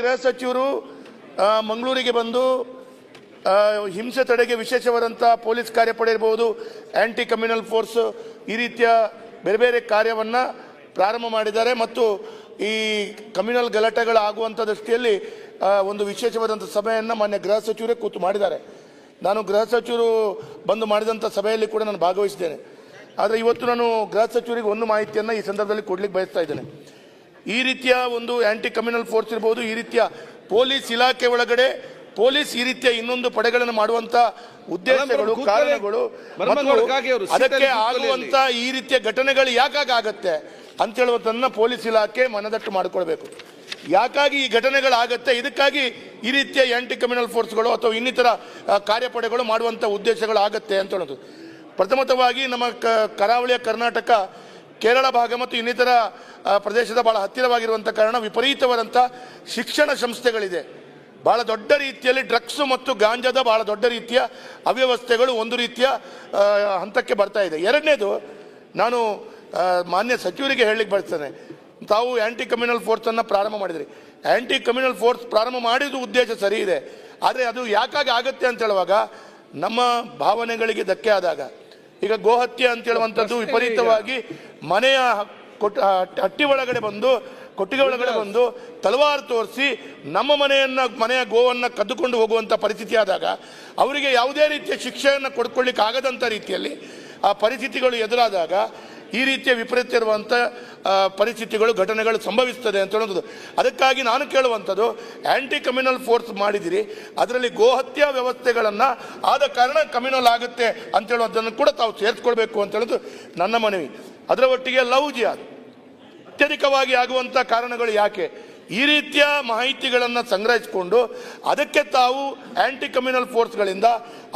ಗೃಹ ಸಚಿವರು ಮಂಗಳೂರಿಗೆ ಬಂದು ಹಿಂಸೆ ತಡೆಗೆ ವಿಶೇಷವಾದಂಥ ಪೊಲೀಸ್ ಕಾರ್ಯಪಡೆ ಇರ್ಬೋದು ಆ್ಯಂಟಿ ಕಮ್ಯುನಲ್ ಫೋರ್ಸ್ ಈ ರೀತಿಯ ಬೇರೆ ಬೇರೆ ಕಾರ್ಯವನ್ನು ಪ್ರಾರಂಭ ಮಾಡಿದ್ದಾರೆ. ಮತ್ತು ಈ ಕಮ್ಯುನಲ್ ಗಲಾಟೆಗಳಾಗುವಂಥ ದೃಷ್ಟಿಯಲ್ಲಿ ಒಂದು ವಿಶೇಷವಾದಂಥ ಸಭೆಯನ್ನು ಮಾನ್ಯ ಗೃಹ ಸಚಿವರೇ ಕೂತು ಮಾಡಿದ್ದಾರೆ. ನಾನು ಗೃಹ ಸಚಿವರು ಬಂದು ಮಾಡಿದಂಥ ಸಭೆಯಲ್ಲಿ ಕೂಡ ನಾನು ಭಾಗವಹಿಸಿದ್ದೇನೆ. ಆದರೆ ಇವತ್ತು ನಾನು ಗೃಹ ಸಚಿವರಿಗೆ ಒಂದು ಮಾಹಿತಿಯನ್ನು ಈ ಸಂದರ್ಭದಲ್ಲಿ ಕೊಡ್ಲಿಕ್ಕೆ ಬಯಸ್ತಾ ಇದ್ದೇನೆ. ಈ ರೀತಿಯ ಒಂದು ಆಂಟಿ ಕಮ್ಯುನಲ್ ಫೋರ್ಸ್ ಇರ್ಬೋದು ಈ ರೀತಿಯ ಪೊಲೀಸ್ ಇಲಾಖೆ ಒಳಗಡೆ ಪೊಲೀಸ್ ಈ ರೀತಿಯ ಇನ್ನೊಂದು ಪಡೆಗಳನ್ನು ಮಾಡುವಂತ ಉದ್ದೇಶಗಳು ಕಾರಣಗಳು ಅದಕ್ಕೆ ಆಗುವಂತ ಈ ರೀತಿಯ ಘಟನೆಗಳು ಯಾಕಾಗ ಆಗತ್ತೆ ಅಂತ ಹೇಳುವುದನ್ನ ಪೊಲೀಸ್ ಇಲಾಖೆ ಮನದಟ್ಟು ಮಾಡಿಕೊಳ್ಬೇಕು. ಯಾಕಾಗಿ ಈ ಘಟನೆಗಳಾಗತ್ತೆ? ಇದಕ್ಕಾಗಿ ಈ ರೀತಿಯ ಆಂಟಿ ಕಮ್ಯುನಲ್ ಫೋರ್ಸ್ಗಳು ಅಥವಾ ಇನ್ನಿತರ ಕಾರ್ಯಪಡೆಗಳು ಮಾಡುವಂತ ಉದ್ದೇಶಗಳು ಆಗತ್ತೆ ಅಂತ ಹೇಳೋದು. ಪ್ರಥಮತವಾಗಿ ನಮ್ಮ ಕರಾವಳಿಯ ಕರ್ನಾಟಕ ಕೇರಳ ಭಾಗ ಮತ್ತು ಇನ್ನಿತರ ಪ್ರದೇಶದ ಭಾಳ ಹತ್ತಿರವಾಗಿರುವಂಥ ಕಾರಣ ವಿಪರೀತವಾದಂಥ ಶಿಕ್ಷಣ ಸಂಸ್ಥೆಗಳಿದೆ. ಭಾಳ ದೊಡ್ಡ ರೀತಿಯಲ್ಲಿ ಡ್ರಗ್ಸ್ ಮತ್ತು ಗಾಂಜಾದ ಭಾಳ ದೊಡ್ಡ ರೀತಿಯ ಅವ್ಯವಸ್ಥೆಗಳು ಒಂದು ರೀತಿಯ ಹಂತಕ್ಕೆ ಬರ್ತಾ ಇದೆ. ಎರಡನೇದು, ನಾನು ಮಾನ್ಯ ಸಚಿವರಿಗೆ ಹೇಳಲಿಕ್ಕೆ ಬಳಸ್ತೇನೆ ತಾವು ಆ್ಯಂಟಿ ಕಮ್ಯುನಲ್ ಫೋರ್ಸನ್ನು ಪ್ರಾರಂಭ ಮಾಡಿದ್ರಿ. ಆ್ಯಂಟಿ ಕಮ್ಯುನಲ್ ಫೋರ್ಸ್ ಪ್ರಾರಂಭ ಮಾಡಿದ ಉದ್ದೇಶ ಸರಿ ಇದೆ. ಆದರೆ ಅದು ಯಾಕಾಗಿ ಆಗುತ್ತೆ ಅಂತ ಹೇಳುವಾಗ ನಮ್ಮ ಭಾವನೆಗಳಿಗೆ ಧಕ್ಕೆ ಆದಾಗ. ಈಗ ಗೋಹತ್ಯೆ ಅಂತ ಹೇಳುವಂಥದ್ದು ವಿಪರೀತವಾಗಿ ಮನೆಯ ಕೊಟ್ಟ ಹಟ್ಟಿ ಒಳಗಡೆ ಬಂದು ಕೊಟ್ಟಿಗೆ ಒಳಗಡೆ ಬಂದು ತಲವಾರು ತೋರಿಸಿ ನಮ್ಮ ಮನೆಯನ್ನ ಮನೆಯ ಗೋವನ್ನ ಕದ್ದುಕೊಂಡು ಹೋಗುವಂತ ಪರಿಸ್ಥಿತಿ ಆದಾಗ ಅವರಿಗೆ ಯಾವುದೇ ರೀತಿಯ ಶಿಕ್ಷೆಯನ್ನು ಕೊಡ್ಕೊಳ್ಳಿಕ್ಕೆ ಆಗದಂತ ರೀತಿಯಲ್ಲಿ ಆ ಪರಿಸ್ಥಿತಿಗಳು ಎದುರಾದಾಗ ಈ ರೀತಿಯ ವಿಪರೀತ ಇರುವಂಥ ಪರಿಸ್ಥಿತಿಗಳು, ಘಟನೆಗಳು ಸಂಭವಿಸ್ತದೆ ಅಂತ ಹೇಳೋದು ಅದಕ್ಕಾಗಿ ನಾನು ಕೇಳುವಂಥದ್ದು ಆ್ಯಂಟಿ ಕಮ್ಯುನಲ್ ಫೋರ್ಸ್ ಮಾಡಿದಿರಿ. ಅದರಲ್ಲಿ ಗೋಹತ್ಯಾ ವ್ಯವಸ್ಥೆಗಳನ್ನು ಆದ ಕಾರಣ ಕಮ್ಯುನಲ್ ಆಗುತ್ತೆ ಅಂತ ಹೇಳುವಂಥದ್ದನ್ನು ಕೂಡ ತಾವು ಸೇರಿಸ್ಕೊಳ್ಬೇಕು ಅಂತ ಹೇಳೋದು ನನ್ನ ಮನವಿ. ಅದರ ಒಟ್ಟಿಗೆ ಲವ್ ಜಿಯಾದ ಅತ್ಯಧಿಕವಾಗಿ ಆಗುವಂಥ ಕಾರಣಗಳು ಯಾಕೆ? ಈ ರೀತಿಯ ಮಾಹಿತಿಗಳನ್ನು ಸಂಗ್ರಹಿಸಿಕೊಂಡು ಅದಕ್ಕೆ ತಾವು ಆ್ಯಂಟಿ ಕಮ್ಯುನಲ್ ಫೋರ್ಸ್ಗಳಿಂದ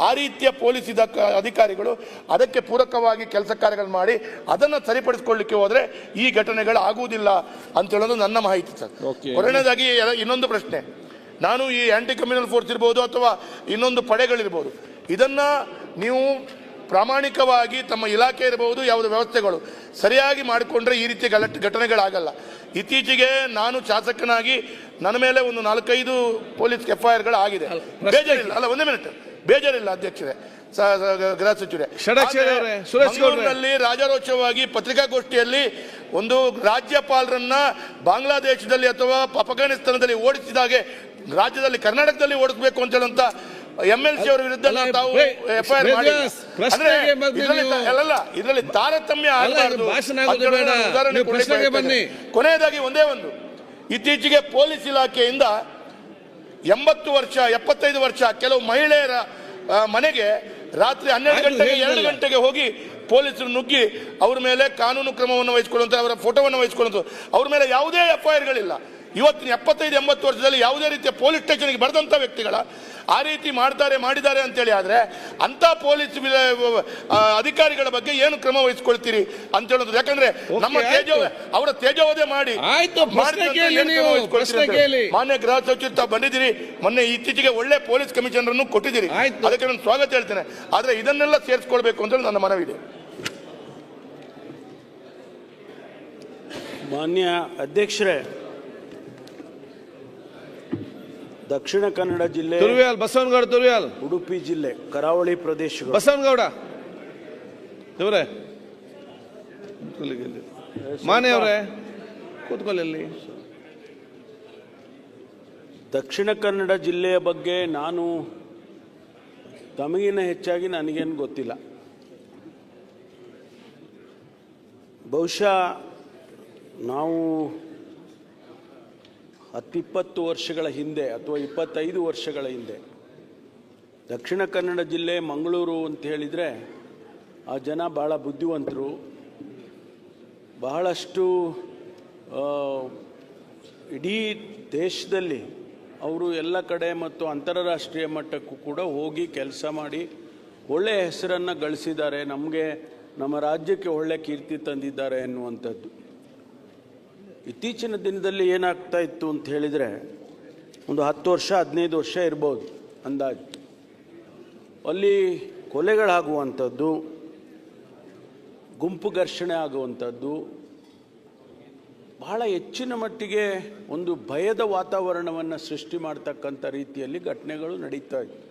ಆ ರೀತಿಯ ಪೊಲೀಸ್ ಇದ ಅಧಿಕಾರಿಗಳು ಅದಕ್ಕೆ ಪೂರಕವಾಗಿ ಕೆಲಸ ಕಾರ್ಯಗಳನ್ನು ಮಾಡಿ ಅದನ್ನು ಸರಿಪಡಿಸ್ಕೊಳ್ಳಿಕ್ಕೆ ಹೋದರೆ ಈ ಘಟನೆಗಳು ಆಗುವುದಿಲ್ಲ ಅಂತ ಹೇಳೋದು ನನ್ನ ಮಾಹಿತಿ ಸರ್. ಕೊನೆಯದಾಗಿ ಇನ್ನೊಂದು ಪ್ರಶ್ನೆ. ನಾನು ಈ ಆ್ಯಂಟಿ ಕಮ್ಯುನಲ್ ಫೋರ್ಸ್ ಇರ್ಬೋದು ಅಥವಾ ಇನ್ನೊಂದು ಪಡೆಗಳಿರ್ಬೋದು ಇದನ್ನು ನೀವು ಪ್ರಾಮಾಣಿಕವಾಗಿ ತಮ್ಮ ಇಲಾಖೆ ಇರಬಹುದು ಯಾವುದೇ ವ್ಯವಸ್ಥೆಗಳು ಸರಿಯಾಗಿ ಮಾಡಿಕೊಂಡ್ರೆ ಈ ರೀತಿ ಗಲಟ್ ಘಟನೆಗಳಾಗಲ್ಲ. ಇತ್ತೀಚೆಗೆ ನಾನು ಶಾಸಕನಾಗಿ ನನ್ನ ಮೇಲೆ ಒಂದು ನಾಲ್ಕೈದು ಪೊಲೀಸ್ ಎಫ್ ಐ ಆರ್ಗಳು ಆಗಿದೆ ಬೇಜಾರಿಲ್ಲ. ಅಲ್ಲ ಒಂದೇ ಮಿನಿಟ್. ಬೇಜಾರಿಲ್ಲ ಅಧ್ಯಕ್ಷರೇ. ಗೃಹ ಸಚಿವರೇ. ಮಂಗಳೂರಿನಲ್ಲಿ ರಾಜಾರೋಚವಾಗಿ ಪತ್ರಿಕಾಗೋಷ್ಠಿಯಲ್ಲಿ ಒಂದು ರಾಜ್ಯಪಾಲರನ್ನ ಬಾಂಗ್ಲಾದೇಶದಲ್ಲಿ ಅಥವಾ ಅಫಘಾನಿಸ್ತಾನದಲ್ಲಿ ಓಡಿಸಿದಾಗೆ ರಾಜ್ಯದಲ್ಲಿ ಕರ್ನಾಟಕದಲ್ಲಿ ಓಡಿಸಬೇಕು ಅಂತ ಹೇಳುವಂತ ಎಂ ಎಲ್ ಸಿ ಅವರ ವಿರುದ್ಧ ತಾವು ಎಫ್ ಐ ಆರ್ ಇದರಲ್ಲಿ ತಾರತಮ್ಯ ಉದಾಹರಣೆ. ಕೊನೆಯದಾಗಿ ಒಂದೇ ಒಂದು. ಇತ್ತೀಚೆಗೆ ಪೊಲೀಸ್ ಇಲಾಖೆಯಿಂದ ಎಂಬತ್ತು ವರ್ಷ ಎಪ್ಪತ್ತೈದು ವರ್ಷ ಕೆಲವು ಮಹಿಳೆಯರ ಮನೆಗೆ ರಾತ್ರಿ ಹನ್ನೆರಡು ಗಂಟೆಗೆ ಎರಡು ಗಂಟೆಗೆ ಹೋಗಿ ಪೊಲೀಸರು ನುಗ್ಗಿ ಅವ್ರ ಮೇಲೆ ಕಾನೂನು ಕ್ರಮವನ್ನು ವಹಿಸಿಕೊಳ್ಳುವಂತ ಅವರ ಫೋಟೋವನ್ನು ವಹಿಸಿಕೊಳ್ಳುವಂತ ಅವ್ರ ಮೇಲೆ ಯಾವುದೇ ಎಫ್ ಐ ಆರ್ಗಳಿಲ್ಲ ಇವತ್ತಿನ ಎಪ್ಪತ್ತೈದು ಎಂಬತ್ತು ವರ್ಷದಲ್ಲಿ ಯಾವುದೇ ರೀತಿಯ ಪೊಲೀಸ್ ಸ್ಟೇಷನ್ಗೆ ಬರೆದಂತ ವ್ಯಕ್ತಿಗಳ ಆ ರೀತಿ ಮಾಡ್ತಾರೆ ಮಾಡಿದ್ದಾರೆ ಅಂತೇಳಿ ಆದರೆ ಅಂತ ಪೊಲೀಸ್ ವಿಲ- ಅಧಿಕಾರಿಗಳ ಬಗ್ಗೆ ಏನು ಕ್ರಮ ವಹಿಸ್ಕೊಳ್ತೀರಿ ಅಂತ ಹೇಳೋದು ಯಾಕಂದ್ರೆ ನಮ್ಮ. ತೇಜೋ ಅವರ ತೇಜೋವಧೆ ಮಾಡಿ ಆಯ್ತು. ಮಾನ್ಯ ಗೃಹ ಸಚಿವ ತಾವು ಬಂದಿದ್ದೀರಿ ಮೊನ್ನೆ ಇತ್ತೀಚೆಗೆ ಒಳ್ಳೆ ಪೊಲೀಸ್ ಕಮಿಷನರ್ ಅನ್ನು ಕೊಟ್ಟಿದ್ದೀರಿ ಆಯ್ತು. ಅದಕ್ಕೆ ನಾನು ಸ್ವಾಗತ ಹೇಳ್ತೇನೆ ಆದ್ರೆ ಇದನ್ನೆಲ್ಲ ಸೇರಿಸ್ಕೊಳ್ಬೇಕು ಅಂತ ನನ್ನ ನನ್ನ ಮನವಿದೆ ಮಾನ್ಯ ಅಧ್ಯಕ್ಷರೇ ದಕ್ಷಿಣ ಕನ್ನಡ ಜಿಲ್ಲೆ ತುರ್ವಿಯಾಲ್ ಬಸವನಗೌಡ ತುರ್ವಿಯಾಲ್ ಉಡುಪಿ ಜಿಲ್ಲೆ ಕರಾವಳಿ ಪ್ರದೇಶ ಬಸವನಗೌಡ. ಇವರೇ. ಕೂತ್ಕೊಳ್ಳಿ ಇಲ್ಲಿ. ಮಾನೆ ಅವರೇ ಕೂತ್ಕೊಳ್ಳಿ ಇಲ್ಲಿ. ದಕ್ಷಿಣ ಕನ್ನಡ ಜಿಲ್ಲೆಯ ಬಗ್ಗೆ ನಾನು ತಮಗಿನ ಹೆಚ್ಚಾಗಿ ನನಗೇನು ಗೊತ್ತಿಲ್ಲ. ಬಹುಶಃ ನಾವು ಹತ್ತಿಪ್ಪತ್ತು ವರ್ಷಗಳ ಹಿಂದೆ ಅಥವಾ ಇಪ್ಪತ್ತೈದು ವರ್ಷಗಳ ಹಿಂದೆ ದಕ್ಷಿಣ ಕನ್ನಡ ಜಿಲ್ಲೆ ಮಂಗಳೂರು ಅಂತ ಹೇಳಿದರೆ ಆ ಜನ ಭಾಳ ಬುದ್ಧಿವಂತರು. ಬಹಳಷ್ಟು ಇಡೀ ದೇಶದಲ್ಲಿ ಅವರು ಎಲ್ಲ ಕಡೆ ಮತ್ತು ಅಂತಾರಾಷ್ಟ್ರೀಯ ಮಟ್ಟಕ್ಕೂ ಕೂಡ ಹೋಗಿ ಕೆಲಸ ಮಾಡಿ ಒಳ್ಳೆಯ ಹೆಸರನ್ನು ಗಳಿಸಿದ್ದಾರೆ. ನಮಗೆ ನಮ್ಮ ರಾಜ್ಯಕ್ಕೆ ಒಳ್ಳೆಯ ಕೀರ್ತಿ ತಂದಿದ್ದಾರೆ ಎನ್ನುವಂಥದ್ದು ಇತ್ತೀಚಿನ ದಿನದಲ್ಲಿ ಏನಾಗ್ತಾ ಇತ್ತು ಅಂತ ಹೇಳಿದರೆ, ಒಂದು ಹತ್ತು ವರ್ಷ, ಹದಿನೈದು ವರ್ಷ ಇರ್ಬೋದು ಅಂದಾಜು. ಅಲ್ಲಿ ಕೊಲೆಗಳಾಗುವಂಥದ್ದು, ಗುಂಪು ಘರ್ಷಣೆ ಆಗುವಂಥದ್ದು, ಬಹಳ ಹೆಚ್ಚಿನ ಮಟ್ಟಿಗೆ ಒಂದು ಭಯದ ವಾತಾವರಣವನ್ನು ಸೃಷ್ಟಿ ಮಾಡ್ತಕ್ಕಂಥ ರೀತಿಯಲ್ಲಿ ಘಟನೆಗಳು ನಡೀತಾ ಇತ್ತು.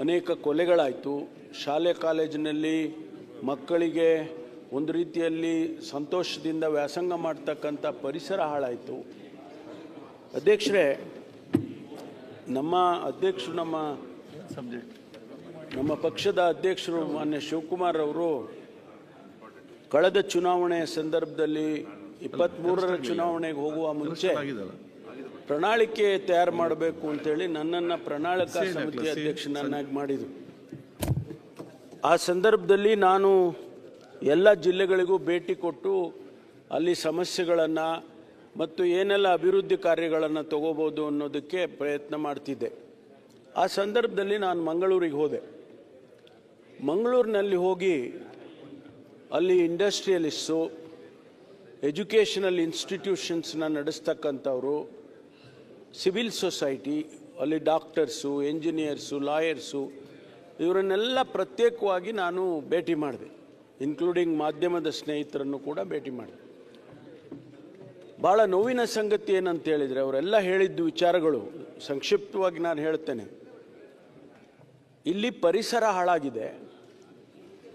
ಅನೇಕ ಕೊಲೆಗಳಾಯಿತು. ಶಾಲೆ, ಕಾಲೇಜಿನಲ್ಲಿ ಮಕ್ಕಳಿಗೆ ಒಂದು ರೀತಿಯಲ್ಲಿ ಸಂತೋಷದಿಂದ ವ್ಯಾಸಂಗ ಮಾಡ್ತಕ್ಕಂಥ ಪರಿಸರ ಹಾಳಾಯಿತು. ಅಧ್ಯಕ್ಷರೇ, ನಮ್ಮ ಅಧ್ಯಕ್ಷರು, ನಮ್ಮ ನಮ್ಮ ಪಕ್ಷದ ಅಧ್ಯಕ್ಷರು ಮಾನ್ಯ ಶಿವಕುಮಾರ್ ಅವರು ಕಳೆದ ಚುನಾವಣೆಯ ಸಂದರ್ಭದಲ್ಲಿ ಇಪ್ಪತ್ತ್ಮೂರರ ಚುನಾವಣೆಗೆ ಹೋಗುವ ಮುಂಚೆ ಪ್ರಣಾಳಿಕೆ ತಯಾರು ಮಾಡಬೇಕು ಅಂತೇಳಿ ನನ್ನನ್ನು ಪ್ರಣಾಳಿಕಾ ಸಮಿತಿ ಅಧ್ಯಕ್ಷನನ್ನಾಗಿ ಮಾಡಿದರು. ಆ ಸಂದರ್ಭದಲ್ಲಿ ನಾನು ಎಲ್ಲ ಜಿಲ್ಲೆಗಳಿಗೂ ಭೇಟಿ ಕೊಟ್ಟು ಅಲ್ಲಿ ಸಮಸ್ಯೆಗಳನ್ನು ಮತ್ತು ಏನೆಲ್ಲ ಅಭಿವೃದ್ಧಿ ಕಾರ್ಯಗಳನ್ನು ತಗೋಬೋದು ಅನ್ನೋದಕ್ಕೆ ಪ್ರಯತ್ನ ಮಾಡ್ತಿದ್ದೆ. ಆ ಸಂದರ್ಭದಲ್ಲಿ ನಾನು ಮಂಗಳೂರಿಗೆ ಹೋದೆ. ಮಂಗಳೂರಿನಲ್ಲಿ ಹೋಗಿ ಅಲ್ಲಿ ಇಂಡಸ್ಟ್ರಿಯಲಿಸ್ಟು, ಎಜುಕೇಷನಲ್ ಇನ್ಸ್ಟಿಟ್ಯೂಷನ್ಸ್ನ ನಡೆಸ್ತಕ್ಕಂಥವರು, ಸಿವಿಲ್ ಸೊಸೈಟಿ, ಅಲ್ಲಿ ಡಾಕ್ಟರ್ಸು, ಎಂಜಿನಿಯರ್ಸು, ಲಾಯರ್ಸು, ಇವರನ್ನೆಲ್ಲ ಪ್ರತ್ಯೇಕವಾಗಿ ನಾನು ಭೇಟಿ ಮಾಡಿದೆ. ಇನ್ಕ್ಲೂಡಿಂಗ್ ಮಾಧ್ಯಮದ ಸ್ನೇಹಿತರನ್ನು ಕೂಡ ಭೇಟಿ ಮಾಡಿ. ಭಾಳ ನೋವಿನ ಸಂಗತಿ ಏನಂತ ಹೇಳಿದರೆ ಅವರೆಲ್ಲ ಹೇಳಿದ್ದು ವಿಚಾರಗಳು, ಸಂಕ್ಷಿಪ್ತವಾಗಿ ನಾನು ಹೇಳ್ತೇನೆ. ಇಲ್ಲಿ ಪರಿಸರ ಹಾಳಾಗಿದೆ.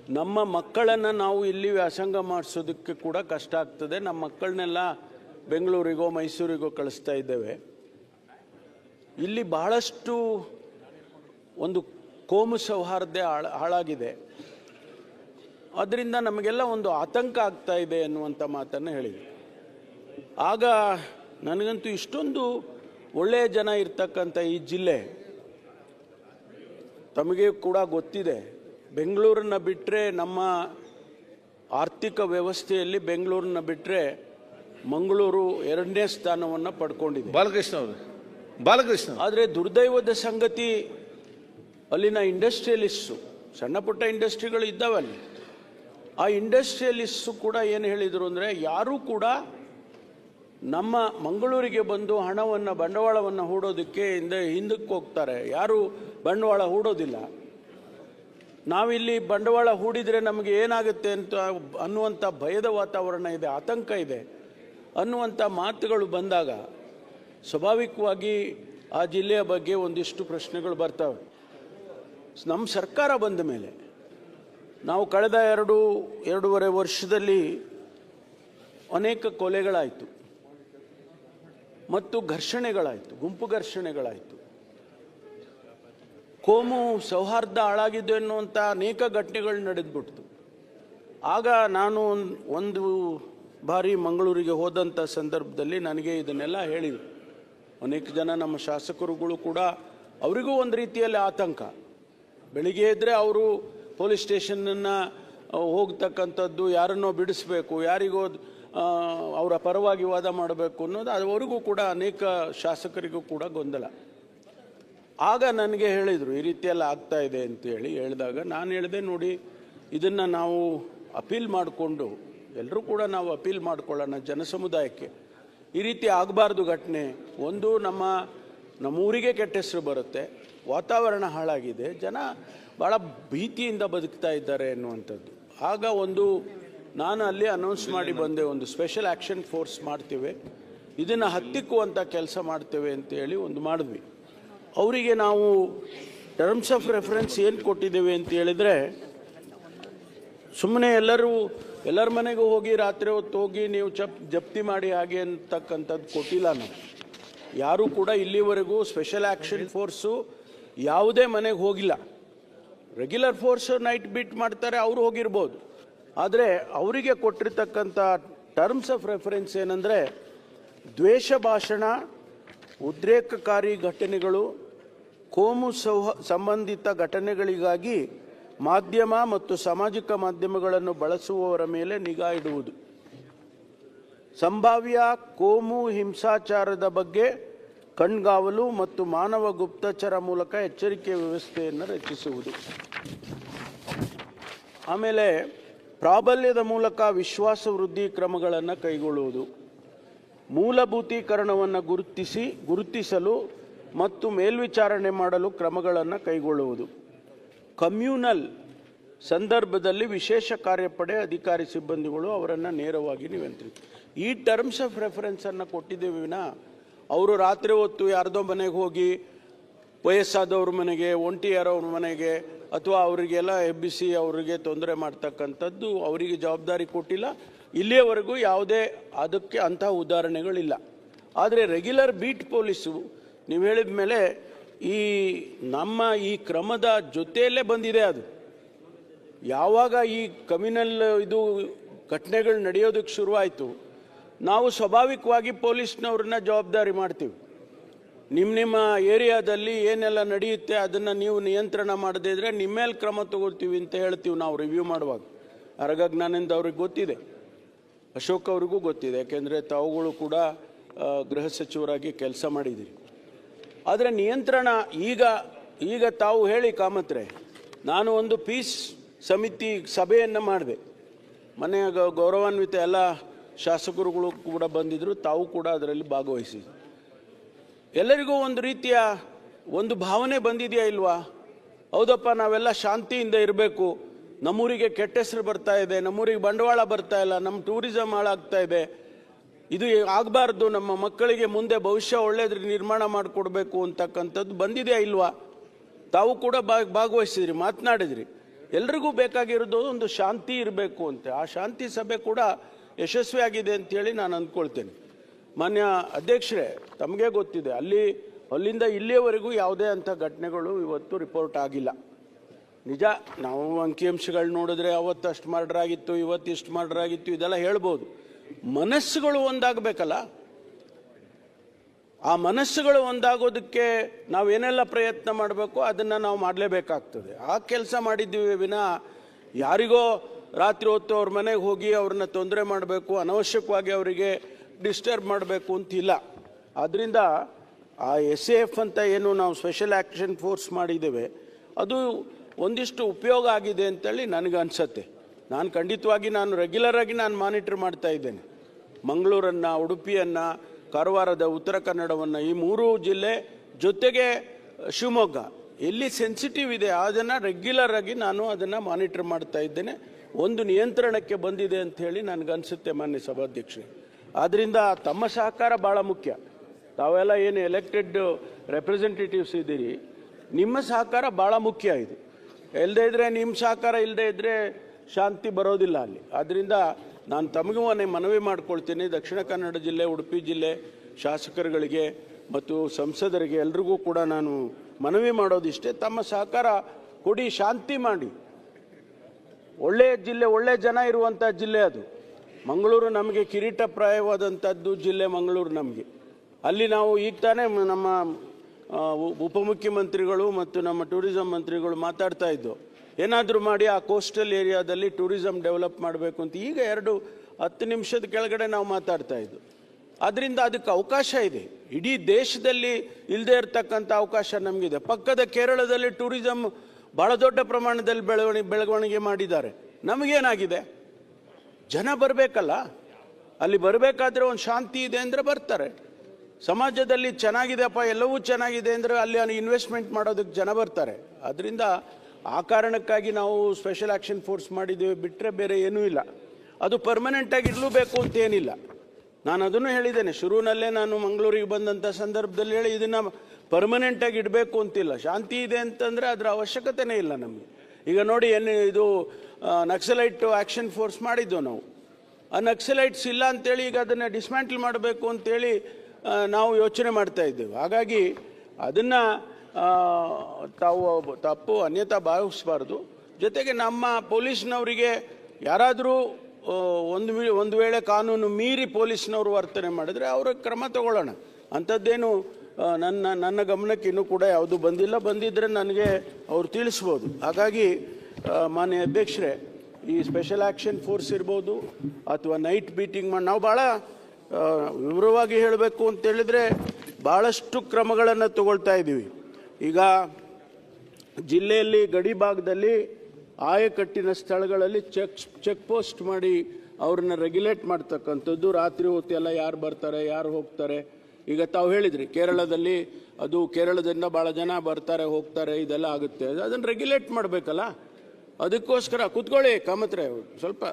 ನಮ್ಮ ಮಕ್ಕಳನ್ನು ನಾವು ಇಲ್ಲಿ ವ್ಯಾಸಂಗ ಮಾಡಿಸೋದಕ್ಕೆ ಕೂಡ ಕಷ್ಟ ಆಗ್ತದೆ. ನಮ್ಮ ಮಕ್ಕಳನ್ನೆಲ್ಲ ಬೆಂಗಳೂರಿಗೋ, ಮೈಸೂರಿಗೋ ಕಳಿಸ್ತಾ ಇದ್ದೇವೆ. ಇಲ್ಲಿ ಬಹಳಷ್ಟು ಒಂದು ಕೋಮು ಸೌಹಾರ್ದ ಹಾಳ, ಹಾಳಾಗಿದೆ. ಅದರಿಂದ ನಮಗೆಲ್ಲ ಒಂದು ಆತಂಕ ಆಗ್ತಾ ಇದೆ ಅನ್ನುವಂಥ ಮಾತನ್ನು ಹೇಳಿದೆ ಆಗ ನನಗಂತೂ ಇಷ್ಟೊಂದು ಒಳ್ಳೆಯ ಜನ ಇರ್ತಕ್ಕಂಥ ಈ ಜಿಲ್ಲೆ ತಮಗೆ ಕೂಡ ಗೊತ್ತಿದೆ. ಬೆಂಗಳೂರನ್ನ ಬಿಟ್ಟರೆ ನಮ್ಮ ಆರ್ಥಿಕ ವ್ಯವಸ್ಥೆಯಲ್ಲಿ ಬೆಂಗಳೂರನ್ನ ಬಿಟ್ಟರೆ ಮಂಗಳೂರು ಎರಡನೇ ಸ್ಥಾನವನ್ನು ಪಡ್ಕೊಂಡಿದೆ. ಬಾಲಕೃಷ್ಣ ಅವರು ಬಾಲಕೃಷ್ಣ ಆದರೆ ದುರ್ದೈವದ ಸಂಗತಿ ಅಲ್ಲಿನ ಇಂಡಸ್ಟ್ರಿಯಲಿಸ್ಟು ಸಣ್ಣ ಪುಟ್ಟ ಇಂಡಸ್ಟ್ರಿಗಳು ಇದ್ದಾವೆ ಅಲ್ಲಿ ಆ ಇಂಡಸ್ಟ್ರಿಯಲಿಸ್ಟ್ ಕೂಡ ಏನು ಹೇಳಿದರು ಅಂದರೆ ಯಾರೂ ಕೂಡ ನಮ್ಮ ಮಂಗಳೂರಿಗೆ ಬಂದು ಹಣವನ್ನು, ಬಂಡವಾಳವನ್ನು ಹೂಡೋದಕ್ಕೆ ಹಿಂದೆ ಹಿಂದಕ್ಕೆ ಹೋಗ್ತಾರೆ. ಯಾರೂ ಬಂಡವಾಳ ಹೂಡೋದಿಲ್ಲ. ನಾವಿಲ್ಲಿ ಬಂಡವಾಳ ಹೂಡಿದರೆ ನಮಗೆ ಏನಾಗುತ್ತೆ ಅಂತ ಅನ್ನುವಂಥ ಭಯದ ವಾತಾವರಣ ಇದೆ, ಆತಂಕ ಇದೆ. ಅನ್ನುವಂಥ ಮಾತುಗಳು ಬಂದಾಗ ಸ್ವಾಭಾವಿಕವಾಗಿ ಆ ಜಿಲ್ಲೆಯ ಬಗ್ಗೆ ಒಂದಿಷ್ಟು ಪ್ರಶ್ನೆಗಳು ಬರ್ತವೆ. ನಮ್ಮ ಸರ್ಕಾರ ಬಂದ ಮೇಲೆ ನಾವು ಕಳೆದ ಎರಡು, ಎರಡೂವರೆ ವರ್ಷದಲ್ಲಿ ಅನೇಕ ಕೊಲೆಗಳಾಯಿತು. ಮತ್ತು ಘರ್ಷಣೆಗಳಾಯಿತು, ಗುಂಪು ಘರ್ಷಣೆಗಳಾಯಿತು. ಕೋಮು ಸೌಹಾರ್ದ ಹಾಳಾಗಿದ್ದು ಎನ್ನುವಂಥ ಅನೇಕ ಘಟನೆಗಳು ನಡೆದ್ಬಿಡ್ತು. ಆಗ ನಾನು ಒಂದ್- ಬಾರಿ ಮಂಗಳೂರಿಗೆ ಹೋದಂಥ ಸಂದರ್ಭದಲ್ಲಿ ನನಗೆ ಇದನ್ನೆಲ್ಲ ಹೇಳಿದರು. ಅನೇಕ ಜನ ನಮ್ಮ ಶಾಸಕರುಗಳು ಕೂಡ, ಅವರಿಗೂ ಒಂದು ರೀತಿಯಲ್ಲಿ ಆತಂಕ. ಬೆಳಿಗ್ಗೆ ಇದ್ದರೆ ಅವರು ಪೊಲೀಸ್ ಸ್ಟೇಷನನ್ನು ಹೋಗ್ತಕ್ಕಂಥದ್ದು ಯಾರನ್ನೋ ಬಿಡಿಸ್ಬೇಕು, ಯಾರಿಗೋ ಅವರ ಪರವಾಗಿ ವಾದ ಮಾಡಬೇಕು ಅನ್ನೋದು ಅವರಿಗೂ ಕೂಡ ಅನೇಕ ಶಾಸಕರಿಗೂ ಕೂಡ ಗೊಂದಲ. ಆಗ ನನಗೆ ಹೇಳಿದರು, ಈ ರೀತಿಯೆಲ್ಲ ಆಗ್ತಾ ಇದೆ ಅಂತೇಳಿ ಹೇಳಿದಾಗ ನಾನು ಹೇಳಿದೆ, ನೋಡಿ, ಇದನ್ನು ನಾವು ಅಪೀಲ್ ಮಾಡಿಕೊಂಡು, ಎಲ್ಲರೂ ಕೂಡ ನಾವು ಅಪೀಲ್ ಮಾಡಿಕೊಳ್ಳೋಣ ಜನಸಮುದಾಯಕ್ಕೆ. ಈ ರೀತಿ ಆಗಬಾರ್ದು ಘಟನೆ. ಒಂದು ನಮ್ಮ ನಮ್ಮೂರಿಗೆ ಕೆಟ್ಟ ಹೆಸರು ಬರುತ್ತೆ, ವಾತಾವರಣ ಹಾಳಾಗಿದೆ, ಜನ ಭಾಳ ಭೀತಿಯಿಂದ ಬದುಕ್ತಾ ಇದ್ದಾರೆ ಅನ್ನುವಂಥದ್ದು. ಆಗ ಒಂದು ನಾನು ಅಲ್ಲಿ ಅನೌನ್ಸ್ ಮಾಡಿ ಬಂದೆ, ಒಂದು ಸ್ಪೆಷಲ್ ಆ್ಯಕ್ಷನ್ ಫೋರ್ಸ್ ಮಾಡ್ತೇವೆ. ಇದನ್ನು ಹತ್ತಿಕ್ಕುವಂಥ ಕೆಲಸ ಮಾಡ್ತೇವೆ ಅಂತೇಳಿ ಒಂದು ಮಾಡಿದ್ವಿ. ಅವರಿಗೆ ನಾವು ಟರ್ಮ್ಸ್ ಆಫ್ ರೆಫರೆನ್ಸ್ ಏನು ಕೊಟ್ಟಿದ್ದೇವೆ ಅಂತ ಹೇಳಿದರೆ ಸುಮ್ಮನೆ ಎಲ್ಲರೂ, ಎಲ್ಲರ ಮನೆಗೂ ಹೋಗಿ ರಾತ್ರಿ ಹೊತ್ತು ಹೋಗಿ ನೀವು ಚಪ್ ಜಪ್ತಿ ಮಾಡಿ ಹಾಗೆ ಅಂತಕ್ಕಂಥದ್ದು ಕೊಟ್ಟಿಲ್ಲ ನಾವು. ಯಾರೂ ಕೂಡ ಇಲ್ಲಿವರೆಗೂ ಸ್ಪೆಷಲ್ ಆ್ಯಕ್ಷನ್ ಫೋರ್ಸು ಯಾವುದೇ ಮನೆಗೆ ಹೋಗಿಲ್ಲ. ರೆಗ್ಯುಲರ್ ಫೋರ್ಸ್ ನೈಟ್ ಬೀಟ್ ಮಾಡ್ತಾರೆ, ಅವರು ಹೋಗಿರ್ಬೋದು. ಆದರೆ ಅವರಿಗೆ ಕೊಟ್ಟಿರ್ತಕ್ಕಂಥ ಟರ್ಮ್ಸ್ ಆಫ್ ರೆಫರೆನ್ಸ್ ಏನಂದರೆ ದ್ವೇಷ ಭಾಷಣ, ಉದ್ರೇಕಕಾರಿ ಘಟನೆಗಳು, ಕೋಮು ಸೌಹ, ಸಂಬಂಧಿತ ಘಟನೆಗಳಿಗಾಗಿ ಮಾಧ್ಯಮ ಮತ್ತು ಸಾಮಾಜಿಕ ಮಾಧ್ಯಮಗಳನ್ನು ಬಳಸುವವರ ಮೇಲೆ ನಿಗಾ ಇಡುವುದು. ಸಂಭಾವ್ಯ ಕೋಮು ಹಿಂಸಾಚಾರದ ಬಗ್ಗೆ ಕಣ್ಗಾವಲು ಮತ್ತು ಮಾನವ ಗುಪ್ತಚರ ಮೂಲಕ ಎಚ್ಚರಿಕೆ ವ್ಯವಸ್ಥೆಯನ್ನು ರಚಿಸುವುದು. ಆಮೇಲೆ ಪ್ರಾಬಲ್ಯದ ಮೂಲಕ ವಿಶ್ವಾಸ ವೃದ್ಧಿ ಕ್ರಮಗಳನ್ನು ಕೈಗೊಳ್ಳುವುದು. ಮೂಲಭೂತೀಕರಣವನ್ನು ಗುರುತಿಸಿ, ಗುರುತಿಸಲು ಮತ್ತು ಮೇಲ್ವಿಚಾರಣೆ ಮಾಡಲು ಕ್ರಮಗಳನ್ನು ಕೈಗೊಳ್ಳುವುದು. ಕಮ್ಯೂನಲ್ ಸಂದರ್ಭದಲ್ಲಿ ವಿಶೇಷ ಕಾರ್ಯಪಡೆ ಅಧಿಕಾರಿ ಸಿಬ್ಬಂದಿಗಳು ಅವರನ್ನು ನೇರವಾಗಿ ನಿಯಂತ್ರಿಸಿ. ಈ ಟರ್ಮ್ಸ್ ಆಫ್ ರೆಫರೆನ್ಸನ್ನು ಕೊಟ್ಟಿದ್ದೇವಿನ ವಿನ ಅವರು ರಾತ್ರಿ ಹೊತ್ತು ಯಾರದೋ ಮನೆಗೆ ಹೋಗಿ ವಯಸ್ಸಾದವ್ರ ಮನೆಗೆ, ಒಂಟಿಯಾರವ್ರ ಮನೆಗೆ ಅಥವಾ ಅವರಿಗೆಲ್ಲ ಎಬ್ಬಿಸಿ ಅವರಿಗೆ ತೊಂದರೆ ಮಾಡ್ತಕ್ಕಂಥದ್ದು ಅವರಿಗೆ ಜವಾಬ್ದಾರಿ ಕೊಟ್ಟಿಲ್ಲ. ಇಲ್ಲಿಯವರೆಗೂ ಯಾವುದೇ ಅದಕ್ಕೆ ಅಂತಹ ಉದಾಹರಣೆಗಳಿಲ್ಲ. ಆದರೆ ರೆಗ್ಯುಲರ್ ಬೀಟ್ ಪೊಲೀಸು, ನೀವು ಹೇಳಿದ ಮೇಲೆ ಈ ನಮ್ಮ ಈ ಕ್ರಮದ ಜೊತೆಯಲ್ಲೇ ಬಂದಿದೆ ಅದು. ಯಾವಾಗ ಈ ಕಮ್ಯುನಲ್ ಇದು ಘಟನೆಗಳು ನಡೆಯೋದಕ್ಕೆ ಶುರುವಾಯಿತು ನಾವು ಸ್ವಾಭಾವಿಕವಾಗಿ ಪೊಲೀಸ್ನವ್ರನ್ನ ಜವಾಬ್ದಾರಿ ಮಾಡ್ತೀವಿ. ನಿಮ್ಮ ನಿಮ್ಮ ಏರಿಯಾದಲ್ಲಿ ಏನೆಲ್ಲ ನಡೆಯುತ್ತೆ ಅದನ್ನು ನೀವು ನಿಯಂತ್ರಣ ಮಾಡದೇ ಇದ್ರೆ ನಿಮ್ಮ ಮೇಲೆ ಕ್ರಮ ತಗೊಳ್ತೀವಿ ಅಂತ ಹೇಳ್ತೀವಿ ನಾವು ರಿವ್ಯೂ ಮಾಡುವಾಗ. ಅರಗಜ್ಞಾನಿಂದ ಅವ್ರಿಗೆ ಗೊತ್ತಿದೆ. ಅಶೋಕ್ ಅವ್ರಿಗೂ ಗೊತ್ತಿದೆ. ಯಾಕೆಂದರೆ ತಾವುಗಳು ಕೂಡ ಗೃಹ ಸಚಿವರಾಗಿ ಕೆಲಸ ಮಾಡಿದ್ದೀರಿ ಆದರೆ ನಿಯಂತ್ರಣ ಈಗ ಈಗ ತಾವು ಹೇಳಿ ಕಾಮತ್ರೆ, ನಾನು ಒಂದು ಪೀಸ್ ಸಮಿತಿ ಸಭೆಯನ್ನು ಮಾಡಿದೆ. ಮನೆಯ ಗೌರವಾನ್ವಿತ ಎಲ್ಲ ಶಾಸಕರುಗಳು ಕೂಡ ಬಂದಿದ್ದರು ತಾವು ಕೂಡ ಅದರಲ್ಲಿ ಭಾಗವಹಿಸಿ. ಎಲ್ಲರಿಗೂ ಒಂದು ರೀತಿಯ ಒಂದು ಭಾವನೆ ಬಂದಿದೆಯಾ ಇಲ್ವಾ? ಹೌದಪ್ಪ, ನಾವೆಲ್ಲ ಶಾಂತಿಯಿಂದ ಇರಬೇಕು. ನಮ್ಮೂರಿಗೆ ಕೆಟ್ಟ ಹೆಸರು ಬರ್ತಾ ಇದೆ, ನಮ್ಮೂರಿಗೆ ಬಂಡವಾಳ ಬರ್ತಾ ಇಲ್ಲ, ನಮ್ಮ ಟೂರಿಸಮ್ ಹಾಳಾಗ್ತಾ ಇದೆ. ಇದು ಆಗಬಾರ್ದು, ನಮ್ಮ ಮಕ್ಕಳಿಗೆ ಮುಂದೆ ಭವಿಷ್ಯ ಒಳ್ಳೇದ್ರ, ನಿರ್ಮಾಣ ಮಾಡಿಕೊಡ್ಬೇಕು ಅಂತಕ್ಕಂಥದ್ದು ಬಂದಿದೆಯಾ ಇಲ್ವಾ? ತಾವು ಕೂಡ ಭಾಗ, ಭಾಗವಹಿಸಿದ್ರಿ, ಮಾತನಾಡಿದ್ರಿ. ಎಲ್ರಿಗೂ ಬೇಕಾಗಿರೋದು ಒಂದು ಶಾಂತಿ ಇರಬೇಕು ಅಂತ. ಆ ಶಾಂತಿ ಸಭೆ ಕೂಡ ಯಶಸ್ವಿ ಆಗಿದೆ ಅಂತೇಳಿ ನಾನು ಅಂದ್ಕೊಳ್ತೇನೆ. ಮಾನ್ಯ ಅಧ್ಯಕ್ಷರೇ, ತಮಗೆ ಗೊತ್ತಿದೆ, ಅಲ್ಲಿ, ಅಲ್ಲಿಂದ ಇಲ್ಲಿಯವರೆಗೂ ಯಾವುದೇ ಅಂಥ ಘಟನೆಗಳು ಇವತ್ತು ರಿಪೋರ್ಟ್ ಆಗಿಲ್ಲ. ನಿಜ, ನಾವು ಅಂಕಿಅಂಶಗಳು ನೋಡಿದ್ರೆ ಅವತ್ತು ಅಷ್ಟು ಆಗಿತ್ತು ಇವತ್ತು ಇಷ್ಟು ಆಗಿತ್ತು ಇದೆಲ್ಲ ಹೇಳ್ಬೋದು. ಮನಸ್ಸುಗಳು ಒಂದಾಗಬೇಕಲ್ಲ? ಆ ಮನಸ್ಸುಗಳು ಒಂದಾಗೋದಕ್ಕೆ ನಾವೇನೆಲ್ಲ ಪ್ರಯತ್ನ ಮಾಡಬೇಕು ಅದನ್ನು ನಾವು ಮಾಡಲೇಬೇಕಾಗ್ತದೆ. ಆ ಕೆಲಸ ಮಾಡಿದ್ದೀವಿ ವಿನ ಯಾರಿಗೋ ರಾತ್ರಿ ಹೊತ್ತು ಅವ್ರ ಮನೆಗೆ ಹೋಗಿ ಅವ್ರನ್ನ ತೊಂದರೆ ಮಾಡಬೇಕು, ಅನವಶ್ಯಕವಾಗಿ ಅವರಿಗೆ ಡಿಸ್ಟರ್ಬ್ ಮಾಡಬೇಕು ಅಂತಿಲ್ಲ. ಆದ್ದರಿಂದ ಆ ಎಸ್ ಎಫ್ ಅಂತ ಏನು ನಾವು ಸ್ಪೆಷಲ್ ಆ್ಯಕ್ಷನ್ ಫೋರ್ಸ್ ಮಾಡಿದ್ದೇವೆ, ಅದು ಒಂದಿಷ್ಟು ಉಪಯೋಗ ಆಗಿದೆ ಅಂತೇಳಿ ನನಗೆ ಅನಿಸತ್ತೆ. ನಾನು ಖಂಡಿತವಾಗಿ ನಾನು ರೆಗ್ಯುಲರಾಗಿ ನಾನು ಮಾನಿಟರ್ ಮಾಡ್ತಾ ಇದ್ದೇನೆ. ಮಂಗಳೂರನ್ನು, ಉಡುಪಿಯನ್ನು, ಕಾರವಾರದ ಉತ್ತರ ಕನ್ನಡವನ್ನು, ಈ ಮೂರು ಜಿಲ್ಲೆ ಜೊತೆಗೆ ಶಿವಮೊಗ್ಗ. ಎಲ್ಲಿ ಸೆನ್ಸಿಟಿವ್ ಇದೆ, ಅದನ್ನು ರೆಗ್ಯುಲರಾಗಿ ನಾನು ಅದನ್ನು ಮಾನಿಟರ್ ಮಾಡ್ತಾ ಇದ್ದೇನೆ. ಒಂದು ನಿಯಂತ್ರಣಕ್ಕೆ ಬಂದಿದೆ ಅಂತ ಹೇಳಿ ನನಗನ್ಸುತ್ತೆ ಮಾನ್ಯ ಸಭಾಧ್ಯಕ್ಷರೇ. ಆದ್ದರಿಂದ ತಮ್ಮ ಸಹಕಾರ ಭಾಳ ಮುಖ್ಯ. ತಾವೆಲ್ಲ ಏನು ಎಲೆಕ್ಟೆಡ್ ರೆಪ್ರೆಸೆಂಟೇಟಿವ್ಸ್ ಇದ್ದೀರಿ. ನಿಮ್ಮ ಸಹಕಾರ ಭಾಳ ಮುಖ್ಯ ಇದು. ಇಲ್ಲದೇ ಇದ್ದರೆ ನಿಮ್ಮ ಸಹಕಾರ ಇಲ್ಲದೇ ಇದ್ದರೆ ಶಾಂತಿ ಬರೋದಿಲ್ಲ ಅಲ್ಲಿ. ಆದ್ದರಿಂದ ನಾನು ತಮಗೂ ಮನೆ ಮನವಿ ಮಾಡ್ಕೊಳ್ತೀನಿ. ದಕ್ಷಿಣ ಕನ್ನಡ ಜಿಲ್ಲೆ, ಉಡುಪಿ ಜಿಲ್ಲೆ ಶಾಸಕರುಗಳಿಗೆ ಮತ್ತು ಸಂಸದರಿಗೆ ಎಲ್ರಿಗೂ ಕೂಡ ನಾನು ಮನವಿ ಮಾಡೋದಿಷ್ಟೇ. ತಮ್ಮ ಸಹಕಾರ ಕೊಡಿ, ಶಾಂತಿ ಮಾಡಿ. ಒಳ್ಳೆಯ ಜಿಲ್ಲೆ, ಒಳ್ಳೆ ಜನ ಇರುವಂಥ ಜಿಲ್ಲೆ ಅದು. ಮಂಗಳೂರು ನಮಗೆ ಕಿರೀಟಪ್ರಾಯವಾದಂಥದ್ದು ಜಿಲ್ಲೆ ಮಂಗಳೂರು ನಮಗೆ. ಅಲ್ಲಿ ನಾವು ಈಗ ತಾನೇ ನಮ್ಮ ಉಪಮುಖ್ಯಮಂತ್ರಿಗಳು ಮತ್ತು ನಮ್ಮ ಟೂರಿಸಂ ಮಂತ್ರಿಗಳು ಮಾತಾಡ್ತಾ ಇದ್ದು, ಏನಾದರೂ ಮಾಡಿ ಆ ಕೋಸ್ಟಲ್ ಏರಿಯಾದಲ್ಲಿ ಟೂರಿಸಂ ಡೆವಲಪ್ ಮಾಡಬೇಕು ಅಂತ ಈಗ ಎರಡು ಹತ್ತು ನಿಮಿಷದ ಕೆಳಗಡೆ ನಾವು ಮಾತಾಡ್ತಾ ಇದ್ದು. ಅದರಿಂದ ಅದಕ್ಕೆ ಅವಕಾಶ ಇದೆ. ಇಡೀ ದೇಶದಲ್ಲಿ ಇಲ್ಲದೆ ಇರತಕ್ಕಂಥ ಅವಕಾಶ ನಮಗಿದೆ. ಪಕ್ಕದ ಕೇರಳದಲ್ಲಿ ಟೂರಿಸಂ ಬಹಳ ದೊಡ್ಡ ಪ್ರಮಾಣದಲ್ಲಿ ಬೆಳವಣಿಗೆ ಬೆಳವಣಿಗೆ ಮಾಡಿದ್ದಾರೆ. ನಮಗೇನಾಗಿದೆ? ಜನ ಬರಬೇಕಲ್ಲ. ಅಲ್ಲಿ ಬರಬೇಕಾದ್ರೆ ಒಂದು ಶಾಂತಿ ಇದೆ ಅಂದರೆ ಬರ್ತಾರೆ. ಸಮಾಜದಲ್ಲಿ ಚೆನ್ನಾಗಿದೆಪ್ಪ ಎಲ್ಲವೂ ಚೆನ್ನಾಗಿದೆ ಅಂದರೆ ಅಲ್ಲಿ ಇನ್ವೆಸ್ಟ್ಮೆಂಟ್ ಮಾಡೋದಕ್ಕೆ ಜನ ಬರ್ತಾರೆ. ಅದರಿಂದ ಆ ಕಾರಣಕ್ಕಾಗಿ ನಾವು ಸ್ಪೆಷಲ್ ಆ್ಯಕ್ಷನ್ ಫೋರ್ಸ್ ಮಾಡಿದ್ದೇವೆ ಬಿಟ್ಟರೆ ಬೇರೆ ಏನೂ ಇಲ್ಲ. ಅದು ಪರ್ಮನೆಂಟಾಗಿ ಇರಲೂಬೇಕು ಅಂತ ಏನಿಲ್ಲ. ನಾನು ಅದನ್ನು ಹೇಳಿದ್ದೇನೆ. ಶುರುವಿನಲ್ಲೇ ನಾನು ಮಂಗಳೂರಿಗೆ ಬಂದಂಥ ಸಂದರ್ಭದಲ್ಲಿ ಹೇಳಿ, ಇದನ್ನು ಪರ್ಮನೆಂಟಾಗಿ ಇಡಬೇಕು ಅಂತಿಲ್ಲ. ಶಾಂತಿ ಇದೆ ಅಂತಂದರೆ ಅದರ ಅವಶ್ಯಕತೆನೇ ಇಲ್ಲ ನಮಗೆ. ಈಗ ನೋಡಿ ಏನು ಇದು ನಕ್ಸಲೈಟ್ ಆ್ಯಕ್ಷನ್ ಫೋರ್ಸ್ ಮಾಡಿದ್ದು ನಾವು. ಆ ನಕ್ಸಲೈಟ್ಸ್ ಇಲ್ಲ ಅಂತೇಳಿ ಈಗ ಅದನ್ನು ಡಿಸ್ಮ್ಯಾಂಟಲ್ ಮಾಡಬೇಕು ಅಂತೇಳಿ ನಾವು ಯೋಚನೆ ಮಾಡ್ತಾ ಇದ್ದೇವೆ. ಹಾಗಾಗಿ ಅದನ್ನು ತಾವು ತಪ್ಪು ಅನ್ಯತಾ ಭಾವಿಸಬಾರ್ದು. ಜೊತೆಗೆ ನಮ್ಮ ಪೊಲೀಸ್ನವರಿಗೆ ಯಾರಾದರೂ ಒಂದು ಒಂದು ವೇಳೆ ಕಾನೂನು ಮೀರಿ ಪೊಲೀಸ್ನವರು ವರ್ತನೆ ಮಾಡಿದ್ರೆ ಅವರ ಕ್ರಮ ತಗೊಳ್ಳೋಣ. ಅಂಥದ್ದೇನು ನನ್ನ ನನ್ನ ಗಮನಕ್ಕೆ ಇನ್ನೂ ಕೂಡ ಯಾವುದು ಬಂದಿಲ್ಲ. ಬಂದಿದ್ದರೆ ನನಗೆ ಅವ್ರು ತಿಳಿಸ್ಬೋದು. ಹಾಗಾಗಿ ಮಾನ್ಯ ಅಧ್ಯಕ್ಷರೇ, ಈ ಸ್ಪೆಷಲ್ ಆ್ಯಕ್ಷನ್ ಫೋರ್ಸ್ ಇರ್ಬೋದು, ಅಥವಾ ನೈಟ್ ಬೀಟಿಂಗ್ ಮಾಡಿ ನಾವು ಭಾಳ ವಿವರವಾಗಿ ಹೇಳಬೇಕು ಅಂತೇಳಿದರೆ ಭಾಳಷ್ಟು ಕ್ರಮಗಳನ್ನು ತಗೊಳ್ತಾ ಇದ್ದೀವಿ ಈಗ, ಜಿಲ್ಲೆಯಲ್ಲಿ ಗಡಿ ಭಾಗದಲ್ಲಿ ಆಯಕಟ್ಟಿನ ಸ್ಥಳಗಳಲ್ಲಿ ಚೆಕ್ ಚೆಕ್ ಪೋಸ್ಟ್ ಮಾಡಿ ಅವ್ರನ್ನ ರೆಗ್ಯುಲೇಟ್ ಮಾಡ್ತಕ್ಕಂಥದ್ದು. ರಾತ್ರಿ ಹೊತ್ತೆಲ್ಲ ಯಾರು ಬರ್ತಾರೆ, ಯಾರು ಹೋಗ್ತಾರೆ? ಈಗ ತಾವು ಹೇಳಿದ್ರಿ, ಕೇರಳದಲ್ಲಿ ಅದು ಕೇರಳದಿಂದ ಭಾಳ ಜನ ಬರ್ತಾರೆ, ಹೋಗ್ತಾರೆ, ಇದೆಲ್ಲ ಆಗುತ್ತೆ. ಅದನ್ನು ರೆಗ್ಯುಲೇಟ್ ಮಾಡಬೇಕಲ್ಲ? ಅದಕ್ಕೋಸ್ಕರ ಕೂತ್ಕೊಳ್ಳಿ ಕಾಮತ್ರೆ, ಸ್ವಲ್ಪ